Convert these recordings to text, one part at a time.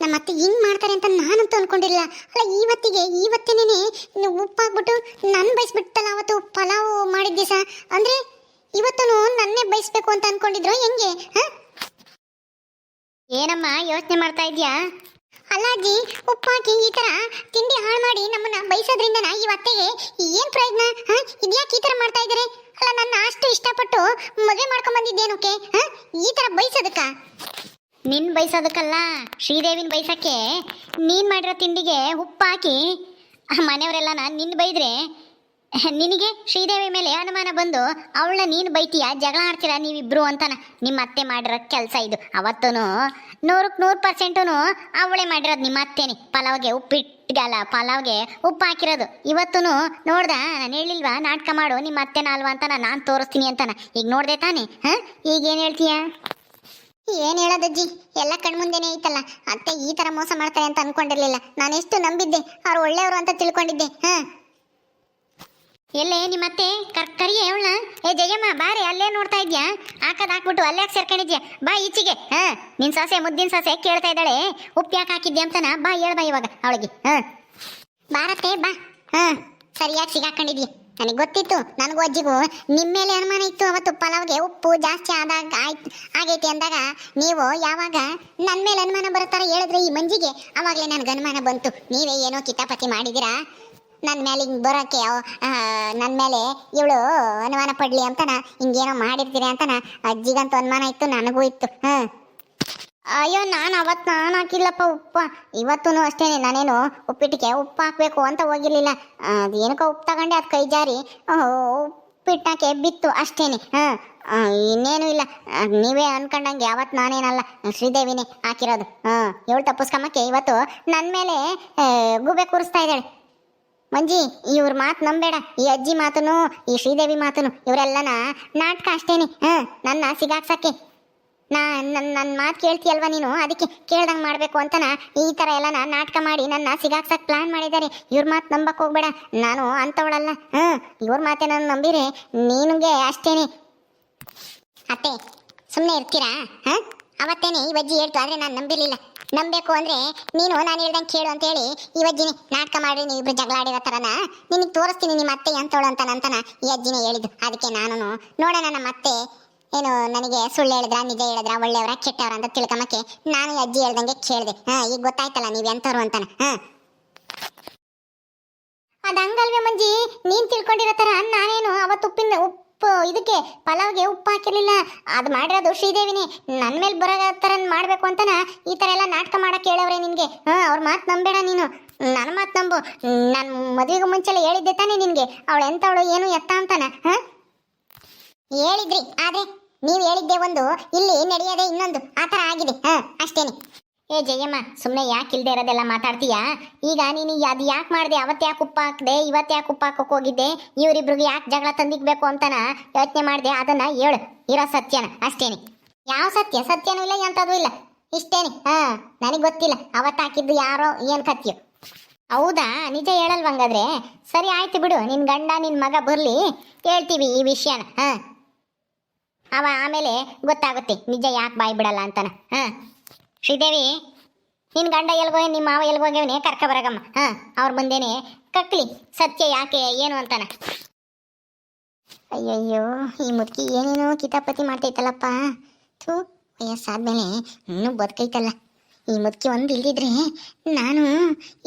ನಮ್ಮ ಅತ್ತೆ ಹಿಂಗ್ ಮಾಡ್ತಾರೆ ಅಂತ ನಾನಂತೂ ಅನ್ಕೊಂಡಿಲ್ಲ ಅಲ್ಲ, ಇವತ್ತಿಗೆ ಉಪ್ಪು ಉಪ್ಪಾಗ್ಬಿಟ್ಟು ನನ್ ಬಯಸ್ಬಿಟ್ಟಲ್ಲ ಅವತ್ತು ಪಲಾವ್ ಮಾಡಿದ ದಿವಸ. ಅಂದ್ರೆ ಇವತ್ತೂ ನನ್ನೇ ಬಯಸ್ಬೇಕು ಅಂತ ಅನ್ಕೊಂಡಿದ್ರು, ಹೆಂಗೆ? ಏನಮ್ಮ, ಯೋಚನೆ ಮಾಡ್ತಾ ಇದ್ಯಾ ಅಲ್ಲ ಅಜ್ಜಿ, ಉಪ್ಪಾಕಿ ಈ ತರ ತಿಂಡಿ ಹಾಳು ಮಾಡಿ ನಮ್ಮನ್ನ ಬಯಸೋದ್ರಿಂದ ಇವತ್ತಿಗೆ ಏನ್ ಪ್ರಯೋಜನ? ಇದ್ಯಾಕೆ ಈ ತರ ಮಾಡ್ತಾ ಇದಾರೆ? ಅಲ್ಲ, ನನ್ನ ಅಷ್ಟು ಇಷ್ಟಪಟ್ಟು ಮದುವೆ ಮಾಡ್ಕೊಂಡ್ ಬಂದಿದ್ದೇನಕ್ಕೆ ಈ ತರ ಬಯಸೋದಕ್ಕ ನಿನ್ ಬಯಸೋದಕ್ಕಲ್ಲ, ಶ್ರೀದೇವಿನ ಬಯಸಕ್ಕೆ ನೀನ್ ಮಾಡಿರೋ ತಿಂಡಿಗೆ ಉಪ್ಪಾಕಿ ಮನೆಯವರೆಲ್ಲ ನಾನು ನಿನ್ನ ಬೈದ್ರೆ, ನಿನಗೆ ಶ್ರೀದೇವಿ ಮೇಲೆ ಅನುಮಾನ ಬಂದು ಅವಳನ್ನ ನೀನು ಬೈತೀಯ, ಜಗಳ ಆಡ್ತೀರಾ ನೀವಿಬ್ರು ಅಂತಾನ ನಿಮ್ಮ ಅತ್ತೆ ಮಾಡಿರೋ ಕೆಲಸ ಇದು. ಅವತ್ತೂ ನೂರಕ್ಕೆ ನೂರು ಪರ್ಸೆಂಟೂ ಅವಳೇ ಮಾಡಿರೋದು ನಿಮ್ಮ ಅತ್ತೆನೇ. ಪಲಾವ್ಗೆ ಉಪ್ಪಿಟ್ಟಗಲ್ಲ ಪಲಾವ್ಗೆ ಉಪ್ಪು ಹಾಕಿರೋದು. ಇವತ್ತೂ ನೋಡ್ದ, ನಾನು ಹೇಳಿಲ್ವಾ, ನಾಟಕ ಮಾಡು, ನಿಮ್ಮ ಅತ್ತೆನ ಅಲ್ವಾ ಅಂತಾನ ನಾನು ತೋರಿಸ್ತೀನಿ ಅಂತಾನ. ಈಗ ನೋಡಿದೆ ತಾನೇ, ಹಾಂ? ಈಗೇನು ಹೇಳ್ತೀಯ? ಏನ್ ಹೇಳೋದಜ್ಜಿ ಎಲ್ಲ ಕಣ್ಮುಂದೆನೇ ಐತಲ್ಲ. ಅತ್ತೆ ಈ ತರ ಮೋಸ ಮಾಡ್ತಾರೆ ಅಂತ ಅನ್ಕೊಂಡಿರ್ಲಿಲ್ಲ. ನಾನೆಷ್ಟು ನಂಬಿದ್ದೆ. ಅವ್ರು ಒಳ್ಳೆಯವರು ಅಂತ ತಿಳ್ಕೊಂಡಿದ್ದೆ. ಹಾ. ಎಲ್ಲೇ ನಿಮ್ಮತ್ತೆ ಕರ್ಕರಿ ಅವಳ ಏ ಜಯಮ್ಮ, ಬಾರೆ, ಅಲ್ಲೇ ನೋಡ್ತಾ ಇದ್ಯಾ? ಹಾಕದ್ ಹಾಕ್ಬಿಟ್ಟು ಅಲ್ಲೇ ಸೇರ್ಕೊಂಡಿದ್ಯಾ? ಬಾ ಈಚೆಗೆ. ಹಾ. ನಿನ್ ಸೊಸೆ ಮುದ್ದಿನ ಸೊಸೆ ಕೇಳ್ತಾ ಇದ್ದಾಳೆ. ಉಪ್ಪು ಯಾಕೆ ಹಾಕಿದ್ಯಾ ಅಂತನ? ಬಾ ಹೇಳ್ಬಾ ಇವಾಗ ಅವಳಿಗೆ. ಹಾ. ಬಾರತ್ತೆ, ಬಾ. ಹಾ. ಸರಿಯಾಗಿ ಸಿಗಾಕೊಂಡಿದ್ಯ? ನನಗೆ ಗೊತ್ತಿತ್ತು, ನನಗೂ ಅಜ್ಜಿಗೂ ನಿಮ್ಮ ಮೇಲೆ ಅನುಮಾನ ಇತ್ತು. ಅವತ್ತು ಪಲಾವ್ಗೆ ಉಪ್ಪು ಜಾಸ್ತಿ ಆದಾಗ ಆಯ್ತು ಆಗೈತಿ ಅಂದಾಗ ನೀವು ಯಾವಾಗ ನನ್ನ ಮೇಲೆ ಅನುಮಾನ ಬರುತ್ತಾರೆ ಹೇಳಿದ್ರೆ ಈ ಮಂಜಿಗೆ ಅವಾಗಲೇ ನನಗೆ ಅನುಮಾನ ಬಂತು. ನೀವೇ ಏನೋ ಕಿತಾಪತಿ ಮಾಡಿದಿರಾ ನನ್ನ ಮೇಲೆ ಹಿಂಗೆ ಬರೋಕ್ಕೆ ನನ್ನ ಮೇಲೆ ಇವಳು ಅನುಮಾನ ಪಡಲಿ ಅಂತನ, ಹಿಂಗೇನೋ ಮಾಡಿರ್ತೀರಿ ಅಂತನ, ಅಜ್ಜಿಗಂತೂ ಅನುಮಾನ ಇತ್ತು, ನನಗೂ ಇತ್ತು. ಹಾಂ. ಅಯ್ಯೋ, ನಾನು ಅವತ್ತು ನಾನು ಹಾಕಿಲ್ಲಪ್ಪ ಉಪ್ಪು. ಇವತ್ತೂ ಅಷ್ಟೇನೆ, ನಾನೇನು ಉಪ್ಪಿಟ್ಟಿಗೆ ಉಪ್ಪು ಹಾಕಬೇಕು ಅಂತ ಹೋಗಿರ್ಲಿಲ್ಲ. ಅದು ಏನಕ್ಕೋ ಉಪ್ಪು ತಗೊಂಡೆ, ಅದು ಕೈ ಜಾರಿ ಉಪ್ಪಿಟ್ಟಕ್ಕೆ ಬಿತ್ತು ಅಷ್ಟೇನೆ. ಹಾಂ ಇನ್ನೇನು ಇಲ್ಲ. ನೀವೇ ಅನ್ಕೊಂಡಂಗೆ ಅವತ್ತು ನಾನೇನಲ್ಲ, ಶ್ರೀದೇವಿನೇ ಹಾಕಿರೋದು. ಹಾಂ ಇವಳು ತಪ್ಪಿಸ್ಕೊಂಬಕ್ಕೆ ಇವತ್ತು ನನ್ನ ಮೇಲೆ ಗೂಬೆ ಕೂರಿಸ್ತಾ ಇದ್ದಾಳೆ. ಮಂಜಿ, ಇವ್ರ ಮಾತು ನಂಬೇಡ ಈ ಅಜ್ಜಿ ಮಾತನು, ಈ ಶ್ರೀದೇವಿ ಮಾತನು, ಇವರೆಲ್ಲನ ನಾಟಕ ಅಷ್ಟೇನೆ. ಹಾಂ, ನನ್ನ ಸಿಗಾಕ್ಸಕ್ಕೆ. ನಾ ನನ್ನ ನನ್ನ ಮಾತು ಕೇಳ್ತೀಯಲ್ವಾ ನೀನು? ಅದಕ್ಕೆ ಕೇಳ್ದಂಗೆ ಮಾಡಬೇಕು ಅಂತನ ಈ ಥರ ಎಲ್ಲ ನಾ ನಾಟಕ ಮಾಡಿ ನನ್ನ ಸಿಗಾಕ್ಸಕ್ಕೆ ಪ್ಲಾನ್ ಮಾಡಿದ್ದಾರೆ. ಇವ್ರ ಮಾತು ನಂಬಕ್ಕೆ ಹೋಗ್ಬೇಡ. ನಾನು ಅಂಥವಳಲ್ಲ ಹ್ಞೂ ಇವ್ರ ಮಾತೆ ನಾನು ನಂಬಿರಿ ನೀನುಗೆ ಅಷ್ಟೇನೆ. ಅತ್ತೆ ಸುಮ್ಮನೆ ಇರ್ತೀರಾ? ಹಾಂ? ಅವತ್ತೇನೆ ಈ ಅಜ್ಜಿ ಹೇಳ್ತು, ಆದರೆ ನಾನು ನಂಬಿರಲಿಲ್ಲ. ನಂಬೇಕು ಅಂದರೆ ನೀನು, ನಾನು ಹೇಳ್ದಂಗೆ ಕೇಳು ಅಂತೇಳಿ ಈ ಅಜ್ಜಿನಿ ನಾಟಕ ಮಾಡಿ ನೀವಿಬ್ರು ಜಗಳ ಆಡಿರೋ ಥರನ ನಿನಗೆ ತೋರಿಸ್ತೀನಿ ನಿಮ್ಮ ಅತ್ತೆ ಅಂತವಳು ಅಂತ ನಂತನ ಈ ಅಜ್ಜಿನೇ ಹೇಳಿದ್ದು. ಅದಕ್ಕೆ ನಾನು ನೋಡೋಣ ನಮ್ಮ ಅತ್ತೆ ಏನು ನನಗೆ ಸುಳ್ಳು ಹೇಳಿದ್ರ, ನಿಜ ಹೇಳಿದ್ರ, ಒಳ್ಳೆಯವರ, ಕೆಟ್ಟವರ ಅಂತ ತಿಳ್ಕೊಂಬಕ್ಕೆ ನಾನು ಅಜ್ಜಿ ಹೇಳ್ದಂಗೆ ಕೇಳಿದೆ. ಹಾ, ಈಗ ಗೊತ್ತಾಯ್ತಲ್ಲ ನೀವು ಎಂಥವ್ರು ಅಂತಾನ. ಹಾ. ಅದ ಹಂಗಲ್ವೇ ಮಂಜಿ? ನೀನ್ ತಿಳ್ಕೊಂಡಿರೋ ತರ ನಾನೇನು ಅವತ್ತು ಉಪ್ಪಿನ ಉಪ್ಪು, ಇದಕ್ಕೆ ಪಲಾವ್ಗೆ ಉಪ್ಪು ಹಾಕಿರ್ಲಿಲ್ಲ. ಅದು ಮಾಡಿರೋದು ಶ್ರೀದೇವಿನಿ. ನನ್ನ ಮೇಲೆ ಬರೋ ಥರ ಮಾಡಬೇಕು ಅಂತನ ಈ ಥರ ಎಲ್ಲ ನಾಟಕ ಮಾಡಕ್ಕೆ ಹೇಳವ್ರೆ ನಿನಗೆ. ಹಾಂ, ಅವ್ರ ಮಾತು ನಂಬೇಡ ನೀನು. ನನ್ನ ಮಾತು ನಂಬು. ನಾನು ಮದುವೆಗೂ ಮುಂಚೆಲ್ಲ ಹೇಳಿದ್ದೆ ತಾನೇ ನಿನಗೆ. ಅವಳು ಎಂಥವಳು ಏನು ಎತ್ತ ಅಂತಾನ? ಹಾಂ? ಹೇಳಿದ್ರಿ. ಆದ್ರೆ ನೀವು ಹೇಳಿದ್ದೆ ಒಂದು, ಇಲ್ಲಿ ನಡೆಯೋದೇ ಇನ್ನೊಂದು ಆತರ ಆಗಿದೆ. ಹಾ, ಅಷ್ಟೇನೆ. ಏ ಜಯಮ್ಮ ಸುಮ್ಮನೆ ಯಾಕೆ ಇಲ್ಲದೆ ಇರೋದೆಲ್ಲ ಮಾತಾಡ್ತೀಯಾ? ಈಗ ನೀನು ಅದು ಯಾಕೆ ಮಾಡಿದೆ? ಅವತ್ತು ಯಾಕೆ ಉಪ್ಪು ಹಾಕ್ದೆ? ಇವತ್ತು ಯಾಕೆ ಉಪ್ಪು ಹಾಕೋಕೆ ಹೋಗಿದ್ದೆ? ಇವರಿಬ್ರಿಗೆ ಯಾಕೆ ಜಗಳ ತಂದಿಕ್ಬೇಕು ಅಂತನ ಯೋಚನೆ ಮಾಡಿದೆ? ಅದನ್ನ ಹೇಳು. ಇರೋ ಸತ್ಯನ, ಅಷ್ಟೇನೆ. ಯಾವ ಸತ್ಯ? ಸತ್ಯನೂ ಇಲ್ಲ, ಎಂಥದ್ದು ಇಲ್ಲ. ಇಷ್ಟೇನೆ. ಹಾ, ನನಗೆ ಗೊತ್ತಿಲ್ಲ. ಅವತ್ತು ಹಾಕಿದ್ದು ಯಾರೋ, ಏನು ಕತ್ಯೋ ಹೌದಾ? ನಿಜ ಹೇಳಲ್ವ ಹಂಗಾದ್ರೆ ಸರಿ, ಆಯ್ತು ಬಿಡು. ನಿನ್ನ ಗಂಡ ನಿನ್ನ ಮಗ ಬರಲಿ. ಹೇಳ್ತೀವಿ ಈ ವಿಷಯನ. ಹಾ. ಅವ ಆಮೇಲೆ ಗೊತ್ತಾಗುತ್ತೆ, ನಿಜ ಯಾಕೆ ಬಾಯಿ ಬಿಡಲ್ಲ ಅಂತಾನೆ. ಹಾ. ಶ್ರೀದೇವಿ ನಿನ್ನ ಗಂಡ ಎಲ್ಗೋ ನಿಮ್ಮ ಮಾವ ಎಲ್ಗೋಗ್ಯವನೇ ಕರ್ಕ ಬರಗಮ್ಮ. ಹ. ಅವ್ರ ಮುಂದೆನೆ, ಕಕ್ಲಿ, ಸತ್ಯ ಯಾಕೆ, ಏನು ಅಂತಾನೆ. ಅಯ್ಯಯ್ಯೋ, ಈ ಮುದುಕಿ ಏನೇನೋ ಕಿತಾಪತಿ ಮಾಡ್ತೈತಲ್ಲಪ್ಪ. ಥೂ, ವಯಸ್ಸಾದ್ಮೇಲೆ ಇನ್ನೂ ಬದುಕೈತಲ್ಲ. ಈ ಮುದ್ಕಿ ಒಂದು ಇಲ್ದಿದ್ರೆ ನಾನು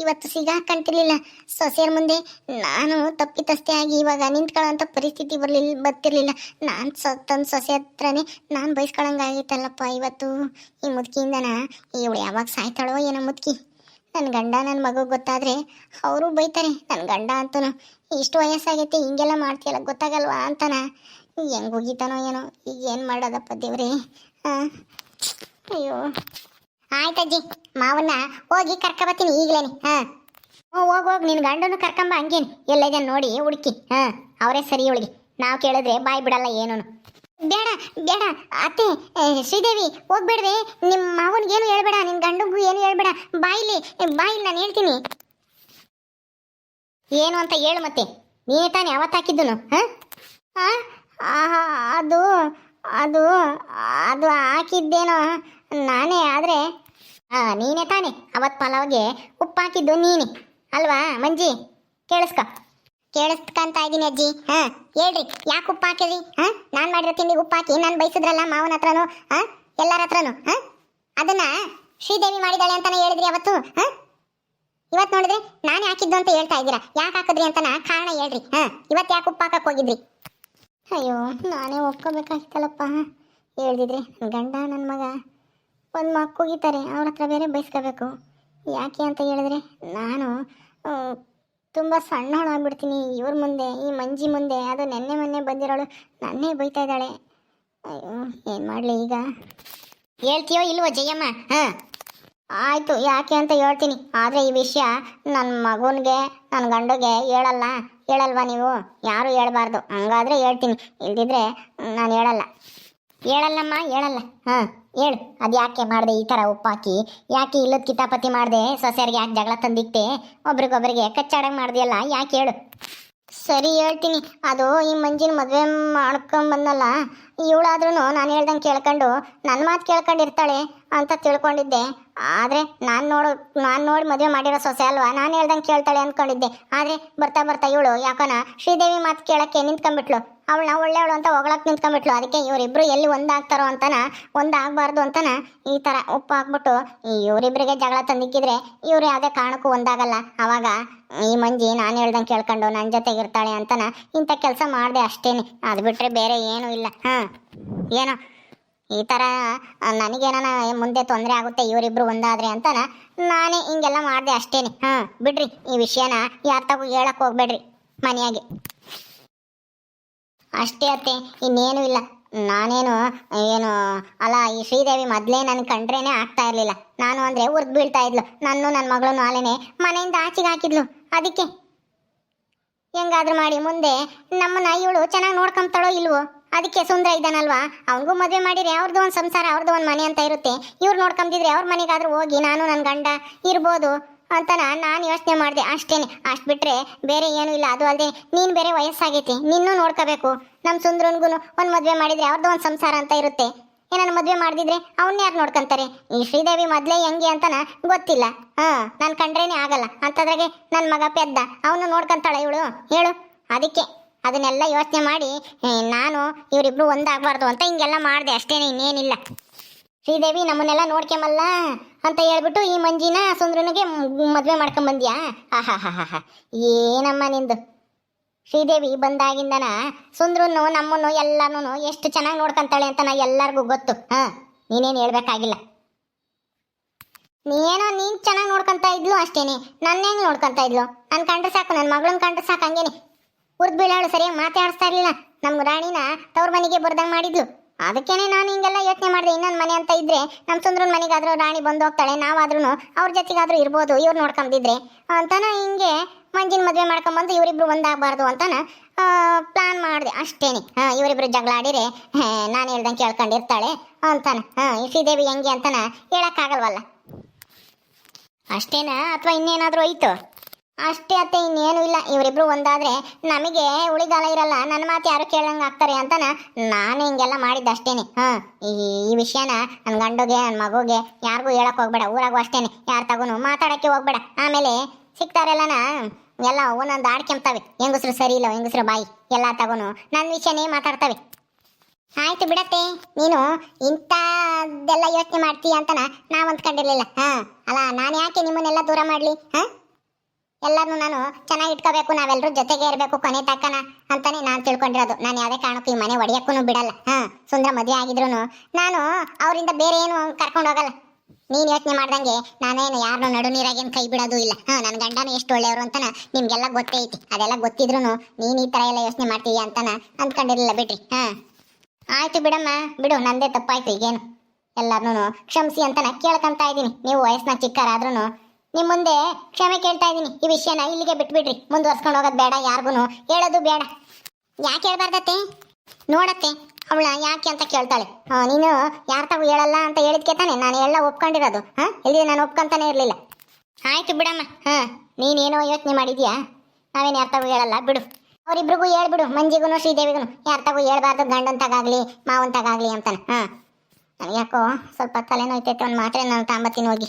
ಇವತ್ತು ಸಿಗಾಕಂತಿರ್ಲಿಲ್ಲ ಸೊಸೆಯರ ಮುಂದೆ ನಾನು ತಪ್ಪಿತಸ್ಥೆ ಆಗಿ ಇವಾಗ ನಿಂತ್ಕೊಳ್ಳೋಂಥ ಪರಿಸ್ಥಿತಿ ಬರಲಿಲ್ಲ ಬರ್ತಿರ್ಲಿಲ್ಲ. ನಾನು ಸೊ ತನ್ನ ಸೊಸೆ ಹತ್ರನೇ ನಾನು ಬಯಸ್ಕೊಳಂಗಾಗಿತ್ತಲ್ಲಪ್ಪ ಇವತ್ತು. ಈ ಮುದುಕಿಯಿಂದನ? ಇವಳು ಯಾವಾಗ ಸಾಯ್ತಾಳೋ ಏನೋ ಮುದುಕಿ. ನನ್ನ ಗಂಡ ನನ್ನ ಮಗು ಗೊತ್ತಾದರೆ ಅವರು ಬೈತಾರೆ. ನನ್ನ ಗಂಡ ಅಂತನು. ಇಷ್ಟು ವಯಸ್ಸಾಗೈತೆ, ಹಿಂಗೆಲ್ಲ ಮಾಡ್ತೀಯಲ್ಲ, ಗೊತ್ತಾಗಲ್ವಾ ಅಂತನ? ಹೆಂಗೆ ಹೋಗಿತಾನೋ ಏನೋ? ಈಗ ಏನು ಮಾಡೋದಪ್ಪ ದೇವ್ರಿ? ಅಯ್ಯೋ. ಆಯ್ತಜ್ಜಿ, ಮಾವನ್ನ ಹೋಗಿ ಕರ್ಕೊಬತ್ತೀನಿ ಈಗಲೇನೆ, ಹಾಂ. ಹ್ಞೂ, ಹೋಗಿ ಹೋಗಿ ನಿನ್ನ ಗಂಡನು ಕರ್ಕೊಂಬ ಹಂಗೇನು? ಎಲ್ಲೈದೆ ನೋಡಿ, ಹುಡುಕಿ, ಹಾಂ. ಅವರೇ ಸರಿ ಇವಳಿಗೆ ನಾವು ಕೇಳಿದ್ರೆ ಬಾಯಿ ಬಿಡಲ್ಲ ಏನೂ ಬೇಡ ಬೇಡ, ಅತ್ತೆ ಶ್ರೀದೇವಿ ಹೋಗ್ಬೇಡ್ವೆ ನಿಮ್ಮ ಮಾವನಿಗೇನು ಹೇಳ್ಬೇಡ ನಿನ್ನ ಗಂಡಗೂ ಏನು ಹೇಳ್ಬೇಡ. ಬಾಯಿಲಿ ಬಾಯಿಲಿ ನಾನು ಹೇಳ್ತೀನಿ. ಏನು ಅಂತ ಹೇಳು ಮತ್ತೆ. ನೀನೇ ತಾನೇ ಯಾವತ್ತು ಹಾಕಿದ್ದನು, ಹಾಂ? ಅದು ಅದು ಅದು ಹಾಕಿದ್ದೇನೋ, ನಾನೇ, ಆದರೆ ಆ, ನೀನೇ ತಾನೆ. ಅವತ್ ಪಲಾವ್ಗೆ ಉಪ್ಪು ಹಾಕಿದ್ದು ನೀನೆ. ಅಲ್ವಾ, ಮಂಜಿ? ಕೇಳಿಸ್ಕ. ಕೇಳಿಸ್ಕಂತ ಇದ್ದೀನಿ ಅಜ್ಜಿ. ಹಾ, ಹೇಳ್ರಿ, ಯಾಕೆ ಉಪ್ಪು ಹಾಕಿದ್ರಿ? ಹಾ, ನಾನ್ ಮಾಡಿರೋ ತಿಂಡಿಗೆ ಉಪ್ಪು ಹಾಕಿ ನಾನು ಬೈಸಿದ್ರಲ್ಲ ಮಾವನ ಹತ್ರನು, ಹಾ, ಎಲ್ಲರ ಹತ್ರನು, ಹಾ? ಅದನ್ನ ಶ್ರೀದೇವಿ ಮಾಡಿದಾಳೆ ಅಂತಾನೆ ಹೇಳಿದ್ರಿ ಅವತ್ತು, ಹಾ? ಇವತ್ತು ನೋಡಿದ್ರೆ ನಾನೇ ಹಾಕಿದ್ದು ಅಂತ ಹೇಳ್ತಾ ಇದ್ದೀರಾ? ಯಾಕೆ ಹಾಕಿದ್ರಿ ಅಂತನ ಕಾರಣ ಹೇಳ್ರಿ, ಹಾ? ಇವತ್ತು ಯಾಕೆ ಉಪ್ಪು ಹಾಕಕ್ ಹೋಗಿದ್ರಿ? ಅಯ್ಯೋ, ನಾನೇ ಒಪ್ಕೋಬೇಕಾಗಿತ್ತಲ್ಲಪ್ಪ ಹೇಳ್ದಿದ್ರೆ ನನ್ನ ಗಂಡ ನನ್ನ ಮಗ. ಒಂದು ಮಕ್ಕುಗಿತಾರೆ ಅವ್ರ ಹತ್ರ ಬೇರೆ ಬಯಸ್ಕೋಬೇಕು ಯಾಕೆ ಅಂತ ಹೇಳಿದ್ರೆ, ನಾನು ತುಂಬ ಸಣ್ಣ ಹಣ ಆಗ್ಬಿಡ್ತೀನಿ ಇವ್ರ ಮುಂದೆ, ಈ ಮಂಜಿ ಮುಂದೆ, ಅದು ನೆನ್ನೆ ಮೊನ್ನೆ ಬಂದಿರೋಳು, ನನ್ನೇ ಬೈತಾ ಇದ್ದಾಳೆ. ಅಯ್ಯೋ, ಏನು ಮಾಡಲಿ ಈಗ? ಹೇಳ್ತೀಯೋ ಇಲ್ವೋ ಜಯಮ್ಮ? ಹಾಂ. ಆಯಿತು, ಯಾಕೆ ಅಂತ ಹೇಳ್ತೀನಿ. ಆದರೆ ಈ ವಿಷಯ ನನ್ನ ಮಗನಿಗೆ ನನ್ನ ಗಂಡಗೆ ಹೇಳಲ್ಲ. ಹೇಳಲ್ವಾ ನೀವು? ಯಾರು ಹೇಳಬಾರ್ದು. ಹಂಗಾದ್ರೆ ಹೇಳ್ತೀನಿ. ಇಲ್ದಿದ್ರೆ ನಾನು ಹೇಳಲ್ಲ. ಹೇಳಲ್ಲಮ್ಮ, ಹೇಳಲ್ಲ. ಹಾಂ, ಹೇಳು. ಅದು ಯಾಕೆ ಮಾಡಿದೆ ಈ ಥರ ಉಪ್ಪಾಕಿ? ಯಾಕೆ ಇಲ್ಲದ ಕಿತಾಪತಿ ಮಾಡಿದೆ? ಸೊಸೆಯರಿಗೆ ಯಾಕೆ ಜಗಳ ತಂದಿಕ್ತೆ ಒಬ್ರಿಗೊಬ್ರಿಗೆ ಕಚ್ಚಾಡಂಗೆ ಮಾಡಿದೆಯಲ್ಲ, ಯಾಕೆ ಹೇಳು? ಸರಿ, ಹೇಳ್ತೀನಿ. ಅದು ಈ ಮಂಜಿನ ಮದುವೆ ಮಾಡ್ಕೊಂಬಂದಲ್ಲ ಇವಳಾದ್ರೂ ನಾನು ಹೇಳ್ದಂಗೆ ಕೇಳ್ಕೊಂಡು ನನ್ನ ಮಾತು ಕೇಳ್ಕೊಂಡಿರ್ತಾಳೆ ಅಂತ ತಿಳ್ಕೊಂಡಿದ್ದೆ. ಆದರೆ ನಾನು ನೋಡೋ, ನಾನು ನೋಡಿ ಮದುವೆ ಮಾಡಿರೋ ಸೊಸೆ ಅಲ್ವಾ? ನಾನು ಹೇಳ್ದಂಗೆ ಕೇಳ್ತಾಳೆ ಅಂದ್ಕೊಂಡಿದ್ದೆ ಆದರೆ ಬರ್ತಾ ಬರ್ತಾ ಇವಳು ಯಾಕನ ಶ್ರೀದೇವಿ ಮಾತು ಕೇಳೋಕ್ಕೆ ನಿಂತ್ಕೊಂಡ್ಬಿಟ್ಲು. ಅವಳನ್ನ ಒಳ್ಳೆಯವಳು ಅಂತ ಹೊಗಳಕ್ಕೆ ನಿಂತ್ಕೊಂಡ್ಬಿಟ್ಲು. ಅದಕ್ಕೆ ಇವರಿಬ್ರು ಎಲ್ಲಿ ಒಂದಾಗ್ತಾರೋ ಅಂತನ, ಒಂದಾಗಬಾರ್ದು ಅಂತನ ಈ ಥರ ಉಪ್ಪು ಹಾಕ್ಬಿಟ್ಟು ಇವರಿಬ್ಬರಿಗೆ ಜಗಳ ತಂದಿಕ್ಕಿದ್ರೆ ಇವ್ರು ಯಾವುದೇ ಕಾರಣಕ್ಕೂ ಒಂದಾಗಲ್ಲ. ಅವಾಗ ಈ ಮಂಜಿ ನಾನು ಹೇಳ್ದಂಗೆ ಕೇಳ್ಕೊಂಡು ನನ್ನ ಜೊತೆಗೆ ಇರ್ತಾಳೆ ಅಂತನ ಇಂಥ ಕೆಲಸ ಮಾಡಿದೆ ಅಷ್ಟೇನೆ. ಅದು ಬಿಟ್ಟರೆ ಬೇರೆ ಏನೂ ಇಲ್ಲ. ಹಾಂ, ಏನೋ ಈ ಥರ ನನಗೇನ ಮುಂದೆ ತೊಂದರೆ ಆಗುತ್ತೆ, ಇವರಿಬ್ರು ಒಂದಾದ್ರೆ ಅಂತನ ನಾನೇ ಹಿಂಗೆಲ್ಲ ಮಾಡಿದೆ ಅಷ್ಟೇನೆ. ಹಾಂ, ಬಿಡ್ರಿ ಈ ವಿಷಯನ ಯಾರ ತಗೋ ಹೇಳಕ್ಕೆ ಹೋಗ್ಬೇಡ್ರಿ ಮನೆಯಾಗೆ. ಅಷ್ಟೇ ಅತ್ತೆ, ಇನ್ನೇನು ಇಲ್ಲ. ನಾನೇನು, ಏನು, ಅಲ್ಲ, ಈ ಶ್ರೀದೇವಿ ಮೊದಲೇ ನನ್ನ ಕಂಡ್ರೇನೆ ಆಗ್ತಾ ಇರಲಿಲ್ಲ. ನಾನು ಅಂದರೆ ಉರ್ದು ಬೀಳ್ತಾ ಇದ್ಲು. ನನ್ನೂ ನನ್ನ ಮಗಳು ಆಲೆನೆ ಮನೆಯಿಂದ ಆಚೆಗೆ ಹಾಕಿದ್ಲು. ಅದಕ್ಕೆ? ಹೆಂಗಾದ್ರೂ ಮಾಡಿ, ಮುಂದೆ ನಮ್ಮನ್ನ ಇವಳು ಚೆನ್ನಾಗಿ ನೋಡ್ಕೊಂತಾಳೋ ಇಲ್ವೋ? ಅದಕ್ಕೆ ಸುಂದರ ಇದ್ದಾನಲ್ವಾ? ಅವನಿಗೂ ಮದುವೆ ಮಾಡಿದ್ರೆ ಅವ್ರದ್ದು ಒಂದು ಸಂಸಾರ ಅವ್ರದ್ದು ಒಂದು ಮನೆ ಅಂತ ಇರುತ್ತೆ. ಇವ್ರು ನೋಡ್ಕೊಂಬಿದ್ರೆ ಅವ್ರ ಮನೆಗಾದ್ರೂ ಹೋಗಿ, ನಾನು ನನ್ನ ಗಂಡ ಇರ್ಬೋದು. ಅಂತ ನಾನು ಯೋಚನೆ ಮಾಡಿದೆ, ಅಷ್ಟೇನೆ. ಅಷ್ಟು ಬಿಟ್ಟರೆ ಬೇರೆ ಏನೂ ಇಲ್ಲ, ಅದು ಅಲ್ಲದೆ ನೀನು ಬೇರೆ ವಯಸ್ಸಾಗೈತಿ, ನಿನ್ನೂ ನೋಡ್ಕೋಬೇಕು. ನಮ್ಮ ಸುಂದ್ರನ್ಗೂ ಒಂದು ಮದುವೆ ಮಾಡಿದ್ರೆ ಅವ್ರದ್ದು ಒಂದು ಸಂಸಾರ ಅಂತ ಇರುತ್ತೆ. ಏನಾನ ಮದುವೆ ಮಾಡಿದ್ರೆ ಅವನ್ನ ಯಾರು ನೋಡ್ಕೊಂತಾರೆ? ಈ ಶ್ರೀದೇವಿ ಮೊದಲೇ ಹೆಂಗೆ ಅಂತನ ಗೊತ್ತಿಲ್ಲ. ಹಾ, ನಾನು ಕಂಡ್ರೇನೆ ಆಗಲ್ಲ. ಅಂತದ್ರಾಗೆ ನನ್ನ ಮಗ ಪೆದ್ದ, ಅವನು ನೋಡ್ಕೊಂತಾಳೆ ಇವಳು? ಹೇಳು. ಅದಕ್ಕೆ ಅದನ್ನೆಲ್ಲ ಯೋಚನೆ ಮಾಡಿ ನಾನು ಇವರಿಬ್ರು ಒಂದಾಗಬಾರ್ದು ಅಂತ ಹಿಂಗೆಲ್ಲ ಮಾಡಿದೆ, ಅಷ್ಟೇನೆ ಇನ್ನೇನಿಲ್ಲ. ಶ್ರೀದೇವಿ ನಮ್ಮನ್ನೆಲ್ಲ ನೋಡ್ಕೊಂಬಲ್ಲ? ಅಂತ ಹೇಳ್ಬಿಟ್ಟು ಈ ಮಂಜಿನ ಸುಂದ್ರನಿಗೆ ಮದುವೆ ಮಾಡ್ಕೊಂಬಂದ್ಯಾ? ಆಹಾ ಹಾ ಹಾ ಹಾ ಏನಮ್ಮ ನಿಂದು? ಶ್ರೀದೇವಿ ಬಂದಾಗಿಂದನ ಸುಂದ್ರನು ನಮ್ಮನ್ನು ಎಲ್ಲಾನು ಎಷ್ಟು ಚೆನ್ನಾಗಿ ನೋಡ್ಕೊಂತಾಳೆ ಅಂತ ನಾ ಎಲ್ಲರಿಗೂ ಗೊತ್ತು. ಹಾ, ನೀನೇನು ಹೇಳ್ಬೇಕಾಗಿಲ್ಲ. ನೀನೇನೋ ನೀನ್ ಚೆನ್ನಾಗಿ ನೋಡ್ಕೊಂತ ಇದ್ಲು ಅಷ್ಟೇನೆ. ನನ್ನ ಹೆಂಗ್ ನೋಡ್ಕೊಂತ ಇದ್ಲು? ನನ್ ಕಂಡ್ರೆ ಸಾಕು ನನ್ನ ಮಗಳನ್ನ ಕಂಡ್ರೆ ಸಾಕು ಹಂಗೇನೆ. ಉರ್ದ್ ಬೀಳಾಳು ಸರಿಯಾಗಿ ಮಾತಾಡಿಸ್ತಾ ಇರ್ಲಿಲ್ಲ. ನಮ್ಮ ರಾಣಿನ ತವ್ರ ಮನೆಗೆ ಬರ್ದಂಗ್ ಮಾಡಿದ್ಲು. ಅದಕ್ಕೇನೆ ನಾನು ಹಿಂಗೆಲ್ಲ ಯೋಚನೆ ಮಾಡಿದೆ, ಇನ್ನೊಂದು ಮನೆ ಅಂತ ಇದ್ರೆ ನಮ್ಮ ಸುಂದ್ರನ ಮನೆಗಾದ್ರೂ ರಾಣಿ ಬಂದು ಹೋಗ್ತಾಳೆ ನಾವಾದ್ರೂ ಅವ್ರ ಜೊತೆಗಾದ್ರೂ ಇರ್ಬೋದು, ಇವ್ರು ನೋಡ್ಕೊಂಡಿದ್ರೆ ಅಂತಾನ ಹಿಂಗೆ ಮಂಜಿನ ಮದುವೆ ಮಾಡ್ಕೊಂಬಂದು ಇವರಿಬ್ರು ಒಂದಾಗಬಾರ್ದು ಅಂತಾನ ಪ್ಲಾನ್ ಮಾಡಿದೆ. ಅಷ್ಟೇನೆ. ಹಾಂ, ಇವರಿಬ್ರು ಜಗಳ ಆಡಿರೆ ನಾನು ಹೇಳ್ದಂಗೆ ಕೇಳ್ಕೊಂಡಿರ್ತಾಳೆ ಅಂತಾನ. ಹಾಂ ಶ್ರೀದೇವಿ ಹೆಂಗೆ ಅಂತಾನ ಹೇಳೋಕ್ಕಾಗಲ್ವಲ್ಲ? ಅಷ್ಟೇನಾ ಅಥವಾ ಇನ್ನೇನಾದರೂ ಐತು ಅಷ್ಟೇ ಅತ್ತೆ, ಇನ್ನೇನು ಇಲ್ಲ. ಇವರಿಬ್ರು ಒಂದಾದ್ರೆ ನಮಗೆ ಉಳಿಗಾಲ ಇರಲ್ಲ. ನನ್ನ ಮಾತು ಯಾರು ಕೇಳಂಗೆ ಆಗ್ತಾರೆ ಅಂತನ ನಾನು ಹಿಂಗೆಲ್ಲ ಮಾಡಿದ್ದು ಅಷ್ಟೇನೆ ಹಾಂ, ಈ ವಿಷಯನ ನನ್ನ ಗಂಡುಗೆ ನನ್ನ ಮಗುಗೆ ಯಾರಿಗೂ ಹೇಳಕ್ ಹೋಗ್ಬೇಡ. ಊರಾಗೂ ಅಷ್ಟೇನೆ. ಯಾರು ತಗೋನು ಮಾತಾಡೋಕ್ಕೆ ಹೋಗ್ಬೇಡ. ಆಮೇಲೆ ಸಿಗ್ತಾರೆಲ್ಲನ ಎಲ್ಲ ಒಂದೊಂದು ಆಡ್ಕೊಂತವೆ ಹೆಂಗಸ್ರು ಸರಿ ಇಲ್ಲ, ಹೆಂಗಸ್ರು ಬಾಯಿ. ಎಲ್ಲ ತಗೋನು ನನ್ನ ವಿಷಯನೇ ಮಾತಾಡ್ತವೆ. ಆಯ್ತು ಬಿಡತ್ತೆ, ನೀನು ಇಂಥದ್ದೆಲ್ಲ ಯೋಚನೆ ಮಾಡ್ತೀಯ ಅಂತನ ನಾವು ಅಂದ್ಕೊಂಡಿರ್ಲಿಲ್ಲ ಹಾಂ, ಅಲ್ಲ, ನಾನು ಯಾಕೆ ನಿಮ್ಮನ್ನೆಲ್ಲ ದೂರ ಮಾಡ್ಲಿ? ಹಾ? ಎಲ್ಲರನ್ನು ನಾನು ಚೆನ್ನಾಗಿ ಇಟ್ಕೋಬೇಕು ನಾವೆಲ್ಲರೂ ಜೊತೆಗೆ ಇರಬೇಕು ಕೊನೆ ತಕ್ಕನ ಅಂತಾನೆ ನಾನು ತಿಳ್ಕೊಂಡಿರೋದು. ನಾನು ಯಾವುದೇ ಕಾರಣಕ್ಕೂ ಈ ಮನೆ ಒಡೆಯಕ್ಕೂ ಬಿಡಲ್ಲ. ಹಾ, ಸುಂದರ ಮದುವೆ ಆಗಿದ್ರು ನಾನು ಅವರಿಂದ ಬೇರೆ ಏನು ಕರ್ಕೊಂಡು ಹೋಗಲ್ಲ. ನೀನು ಯೋಚನೆ ಮಾಡ್ದಂಗೆ ನಾನೇನು ಯಾರನ್ನೂ ನಡು ನೀರಾಗೇನು ಕೈ ಬಿಡೋದು ಇಲ್ಲ. ಹಾ ನನ್ನ ಗಂಡನ ಎಷ್ಟು ಒಳ್ಳೆಯವರು ಅಂತನ ನಿಮಗೆಲ್ಲ ಗೊತ್ತೇ ಐತಿ. ಅದೆಲ್ಲ ಗೊತ್ತಿದ್ರು ನೀನು ಈ ಥರ ಎಲ್ಲ ಯೋಚನೆ ಮಾಡ್ತೀಯ ಅಂತನ ಅಂದ್ಕೊಂಡಿರಲಿಲ್ಲ ಬಿಡ್ರಿ. ಹಾ. ಆಯ್ತು ಬಿಡಮ್ಮ, ಬಿಡು, ನಂದೇ ತಪ್ಪಾಯ್ತು ಈಗೇನು. ಎಲ್ಲಾರ್ನು ಕ್ಷಮಿಸಿ ಅಂತ ನಾ ಕೇಳ್ಕೊಂತ ಇದ್ದೀನಿ. ನೀವು ವಯಸ್ಸಿನ ಚಿಕ್ಕರಾದ್ರೂ ನಿಮ್ಮ ಮುಂದೆ ಕ್ಷಮೆ ಕೇಳ್ತಾ ಇದ್ದೀನಿ ಈ ವಿಷಯನ ಇಲ್ಲಿಗೆ ಬಿಟ್ಬಿಡ್ರಿ. ಮುಂದುವರ್ಸ್ಕೊಂಡು ಹೋಗೋದು ಬೇಡ ಯಾರಿಗೂ ಹೇಳೋದು ಬೇಡ. ಯಾಕೆ ಹೇಳ್ಬಾರ್ದತ್ತೆ? ನೋಡತ್ತೆ, ಅವಳ ಯಾಕೆ ಅಂತ ಕೇಳ್ತಾಳೆ. ನೀನು ಯಾರ ತಾವು ಹೇಳಲ್ಲ ಅಂತ ಹೇಳಿದ್ಕೆ ತಾನೆ ನಾನು ಎಲ್ಲ ಒಪ್ಕೊಂಡಿರೋದು. ಹಾ ಇಲ್ಲಿ ನಾನು ಒಪ್ಕೊಂತಾನೆ ಇರಲಿಲ್ಲ. ಆಯ್ತು ಬಿಡಮ್ಮ. ಹಾ, ನೀನೇನೋ ಯೋಚನೆ ಮಾಡಿದ್ಯಾ? ನಾವೇನು ಯಾರ ತಾವು ಹೇಳಲ್ಲ, ಬಿಡು. ಅವರಿಬ್ರಿಗೂ ಹೇಳ್ಬಿಡು ಮಂಜಿಗೂ ಶ್ರೀದೇವಿಗೂ ಯಾರ ತಗೋ ಹೇಳ್ಬಾರ್ದು ಗಂಡನ್ ತಗಾಗ್ಲಿ ಅಂತಾನೆ. ಹಾ. ನನಗೆ ಯಾಕೋ ಸ್ವಲ್ಪ ತಲೆನೋಯ್ತೈತೆ, ಒಂದು ಮಾತ್ರೆ ನಾನು ತಾಂಬತ್ತೀನಿ ಹೋಗಿ.